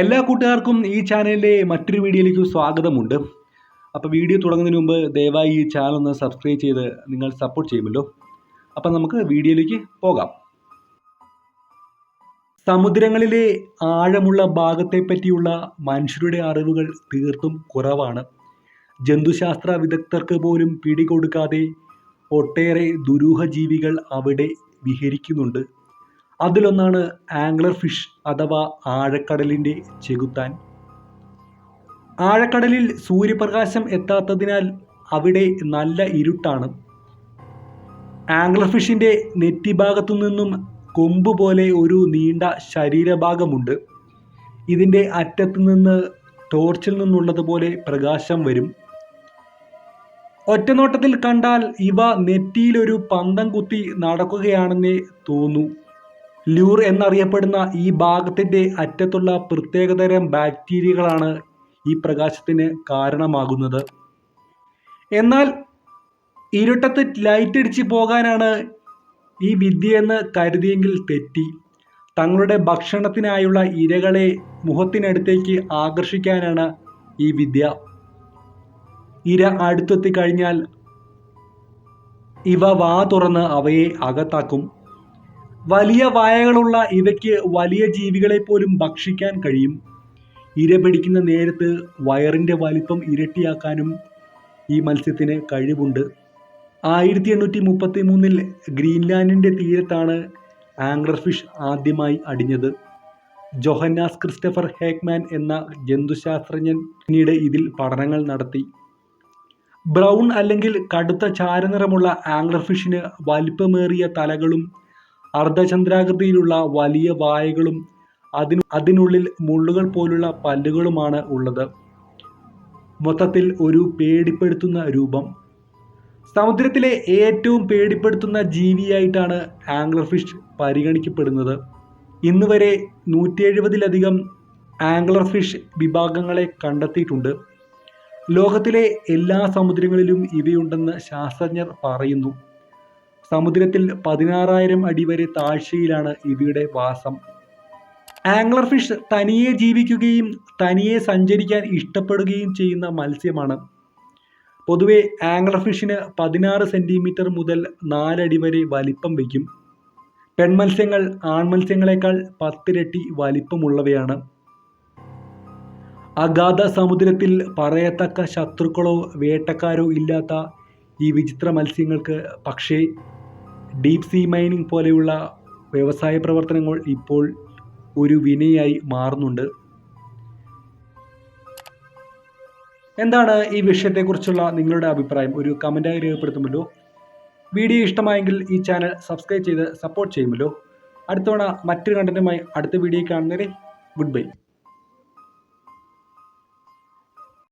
എല്ലാ കൂട്ടുകാർക്കും ഈ ചാനലിലെ മറ്റൊരു വീഡിയോയിലേക്ക് സ്വാഗതമുണ്ട്. അപ്പോൾ വീഡിയോ തുടങ്ങുന്നതിന് മുമ്പ് ദയവായി ഈ ചാനൽ ഒന്ന് സബ്സ്ക്രൈബ് ചെയ്ത് നിങ്ങൾ സപ്പോർട്ട് ചെയ്യുമല്ലോ. അപ്പോൾ നമുക്ക് വീഡിയോയിലേക്ക് പോകാം. സമുദ്രങ്ങളിലെ ആഴമുള്ള ഭാഗത്തെ പറ്റിയുള്ള മനുഷ്യരുടെ അറിവുകൾ തീർത്തും കുറവാണ്. ജന്തുശാസ്ത്ര വിദഗ്ധർക്ക് പോലും പിടികൊടുക്കാതെ ഒട്ടേറെ ദുരൂഹ ജീവികൾ അവിടെ വിഹരിക്കുന്നുണ്ട്. അതിലൊന്നാണ് ആംഗ്ലർ ഫിഷ് അഥവാ ആഴക്കടലിന്റെ ചെകുത്താൻ. ആഴക്കടലിൽ സൂര്യപ്രകാശം എത്താത്തതിനാൽ അവിടെ നല്ല ഇരുട്ടാണ്. ആംഗ്ലർ ഫിഷിന്റെ നെറ്റിഭാഗത്തു നിന്നും കൊമ്പ് പോലെ ഒരു നീണ്ട ശരീരഭാഗമുണ്ട്. ഇതിന്റെ അറ്റത്ത് നിന്ന് ടോർച്ചിൽ നിന്നുള്ളതുപോലെ പ്രകാശം വരും. ഒറ്റനോട്ടത്തിൽ കണ്ടാൽ ഇവ നെറ്റിയിലൊരു പന്തം കുത്തി നടക്കുകയാണെന്നേ തോന്നൂ. ലൂർ എന്നറിയപ്പെടുന്ന ഈ ഭാഗത്തിന്റെ അറ്റത്തുള്ള പ്രത്യേകതരം ബാക്ടീരിയകളാണ് ഈ പ്രകാശത്തിന് കാരണമാകുന്നത്. എന്നാൽ ഇരുട്ടത്ത് ലൈറ്റ് അടിച്ച് പോകാനാണ് ഈ വിദ്യയെന്ന് കരുതിയെങ്കിൽ തെറ്റി. തങ്ങളുടെ ഭക്ഷണത്തിനായുള്ള ഇരകളെ മുഖത്തിനടുത്തേക്ക് ആകർഷിക്കാനാണ് ഈ വിദ്യ. ഇര അടുത്തെത്തി കഴിഞ്ഞാൽ ഇവ വാ തുറന്ന് അവയെ അകത്താക്കും. വലിയ വായകളുള്ള ഇവയ്ക്ക് വലിയ ജീവികളെ പോലും ഭക്ഷിക്കാൻ കഴിയും. ഇര പിടിക്കുന്ന നേരത്ത് വയറിന്റെ വലിപ്പം ഇരട്ടിയാക്കാനും ഈ മത്സ്യത്തിന് കഴിവുണ്ട്. ആയിരത്തി എണ്ണൂറ്റി മുപ്പത്തി മൂന്നിൽ ഗ്രീൻലാൻഡിന്റെ തീരത്താണ് ആംഗ്ലർ ഫിഷ് ആദ്യമായി അടിഞ്ഞത്. ജൊഹന്നാസ് ക്രിസ്റ്റഫർ ഹേക്മാൻ എന്ന ജന്തുശാസ്ത്രജ്ഞൻ പിന്നീട് ഇതിൽ പഠനങ്ങൾ നടത്തി. ബ്രൗൺ അല്ലെങ്കിൽ കടുത്ത ചാരനിറമുള്ള ആംഗ്ലർ ഫിഷിന് വലിപ്പമേറിയ തലകളും അർദ്ധചന്ദ്രാകൃതിയിലുള്ള വലിയ വായകളും അതിനു അതിനുള്ളിൽ മുള്ളുകൾ പോലുള്ള പല്ലുകളുമാണ് ഉള്ളത്. മൊത്തത്തിൽ ഒരു പേടിപ്പെടുത്തുന്ന രൂപം. സമുദ്രത്തിലെ ഏറ്റവും പേടിപ്പെടുത്തുന്ന ജീവിയായിട്ടാണ് ആംഗ്ലർ ഫിഷ് പരിഗണിക്കപ്പെടുന്നത്. ഇന്ന് വരെ നൂറ്റി എഴുപതിലധികം ആംഗ്ലർ ഫിഷ് വിഭാഗങ്ങളെ കണ്ടെത്തിയിട്ടുണ്ട്. ലോകത്തിലെ എല്ലാ സമുദ്രങ്ങളിലും ഇവയുണ്ടെന്ന് ശാസ്ത്രജ്ഞർ പറയുന്നു. സമുദ്രത്തിൽ പതിനാറായിരം അടി വരെ താഴ്ചയിലാണ് ഇവയുടെ വാസം. ആംഗ്ലർ ഫിഷ് തനിയെ ജീവിക്കുകയും തനിയെ സഞ്ചരിക്കാൻ ഇഷ്ടപ്പെടുകയും ചെയ്യുന്ന മത്സ്യമാണ്. പൊതുവെ ആംഗ്ലർ ഫിഷിന് പതിനാറ് സെന്റിമീറ്റർ മുതൽ നാലടി വരെ വലിപ്പം വയ്ക്കും. പെൺമത്സ്യങ്ങൾ ആൺമത്സ്യങ്ങളെക്കാൾ പത്തിരട്ടി വലിപ്പമുള്ളവയാണ്. അഗാധ സമുദ്രത്തിൽ പറയത്തക്ക ശത്രുക്കളോ വേട്ടക്കാരോ ഇല്ലാത്ത ഈ വിചിത്ര മത്സ്യങ്ങൾക്ക് പക്ഷേ ഡീപ് സീ മൈനിങ് പോലെയുള്ള വ്യവസായ പ്രവർത്തനങ്ങൾ ഇപ്പോൾ ഒരു വിനയായി മാറുന്നുണ്ട്. എന്താണ് ഈ വിഷയത്തെക്കുറിച്ചുള്ള നിങ്ങളുടെ അഭിപ്രായം? ഒരു കമന്റായി രേഖപ്പെടുത്തുമല്ലോ. വീഡിയോ ഇഷ്ടമായെങ്കിൽ ഈ ചാനൽ സബ്സ്ക്രൈബ് ചെയ്ത് സപ്പോർട്ട് ചെയ്യുമല്ലോ. അടുത്തവണ മറ്റൊരു കണ്ടന്റുമായി അടുത്ത വീഡിയോ കാണുന്നവരെ ഗുഡ് ബൈ